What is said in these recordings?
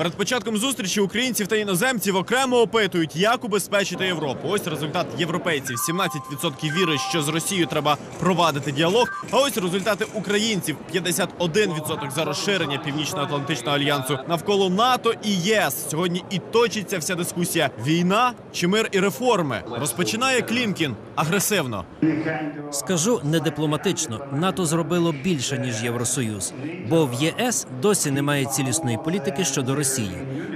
Перед початком зустрічі українців та іноземців окремо опитують, як убезпечити Європу. Ось результат європейців: 17% віри, що з Росією треба провадити діалог. А ось результати українців: 51% за розширення Північно-Атлантичного альянсу навколо НАТО і ЄС. Сьогодні і точиться вся дискусія: війна чи мир і реформи. Розпочинає Клімкін агресивно. Скажу не дипломатично, НАТО зробило більше ніж Євросоюз, бо в ЄС досі немає цілісної політики щодо Росії.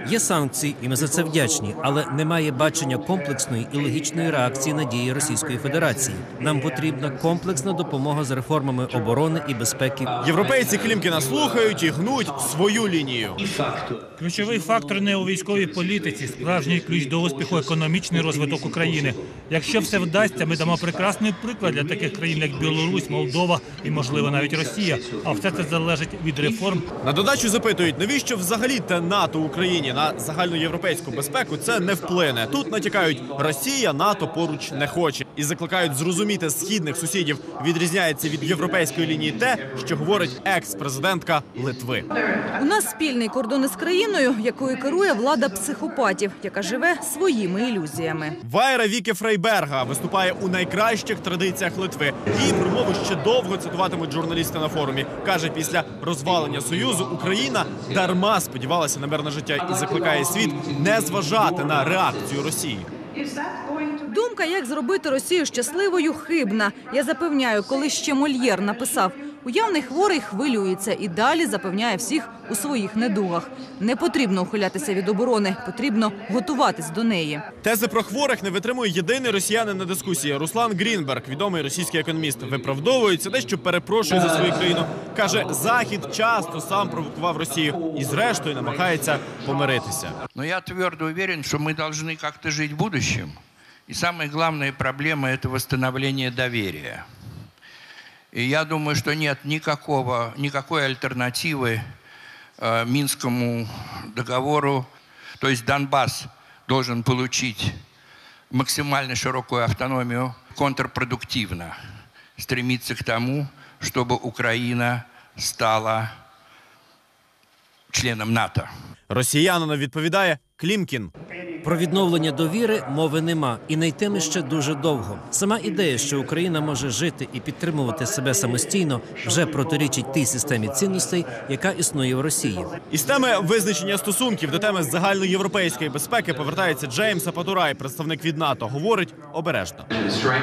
Є санкції, і ми за це вдячні, але немає бачення комплексної і логічної реакції на дії Російської Федерації. Нам потрібна комплексна допомога з реформами оборони і безпеки. Європейці Клімкіна слухають і гнуть свою лінію. Ключовий фактор не у військовій політиці, справжній ключ до успіху економічний розвиток України. Якщо все вдасться, ми дамо прекрасний приклад для таких країн, як Білорусь, Молдова і, можливо, навіть Росія. А все це залежить від реформ На додачу запитують, навіщо взагалі те НАТО Україні на загальноєвропейську безпеку це не вплине. Тут натякають, Росія НАТО поруч не хоче і закликають зрозуміти східних сусідів. Відрізняється від європейської лінії те, що говорить екс-президентка Литви. У нас спільний кордон із країною, якою керує влада психопатів, яка живе своїми ілюзіями. Вайра Вікі Фрейберга виступає у найкращих традиціях Литви. Її промову ще довго цитуватимуть журналісти на форумі. каже, після розвалення союзу Україна дарма сподівалася на мирне життя і закликає світ не зважати на реакцію Росії. Думка, як зробити Росію щасливою, хибна. Я запевняю, коли ще Мольєр написав. Уявний хворий хвилюється і далі запевняє всіх у своїх недугах. Не потрібно ухилятися від оборони, потрібно готуватись до неї. Тези про хворих не витримує єдиний росіянин на дискусії. Руслан Грінберг, відомий російський економіст, виправдовується, дещо перепрошує за свою країну. каже, захід часто сам провокував Росію і, зрештою, намагається помиритися. Но я твердо уверен, что мы должны как-то жить в будущем. И самая главная проблема – это восстановление доверия. И я думаю, что нет никакого, никакой альтернативы э, Минскому договору. То есть Донбасс должен получить максимально широкую автономию, контрпродуктивно стремиться к тому, чтобы Украина стала членом НАТО. Росіянину відповідає Клімкін. Про відновлення довіри мови нема і не йтиме ще дуже довго. Сама ідея, що Україна може жити і підтримувати себе самостійно, вже протирічить тій системі цінностей, яка існує в Росії. Із теми визначення стосунків до теми загальноєвропейської безпеки повертається Джеймс Апатурай, представник від НАТО. Говорить обережно.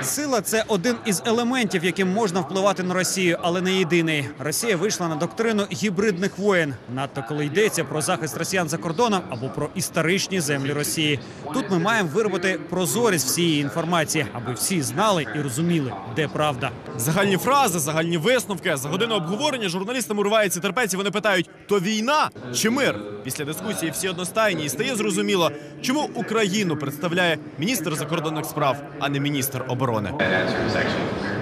Сила це один із елементів, яким можна впливати на Росію, але не єдиний. Росія вийшла на доктрину гібридних воєн, надто коли йдеться про захист росіян за кордоном або про історичні землі Росії. Тут ми маємо виробити прозорість всієї інформації, аби всі знали і розуміли, де правда. Загальні фрази, загальні висновки. За годину обговорення журналістам уривається терпець. і Вони питають: то війна чи мир? Після дискусії всі одностайні і стає зрозуміло, чому Україну представляє міністр закордонних справ, а не міністр оборони.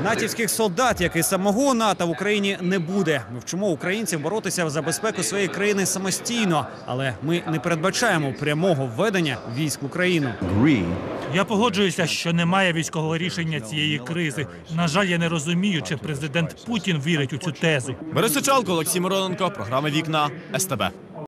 Натівських солдат, як і самого НАТО в Україні не буде. Ми вчимо українців боротися за безпеку своєї країни самостійно, але ми не передбачаємо прямого введення військ в Україну. Я погоджуюся, що немає військового рішення цієї кризи. На жаль, я не розумію, чи президент Путін вірить у цю тезу. Борис Сичалко, Олексій Мироненко, програма Вікна СТБ.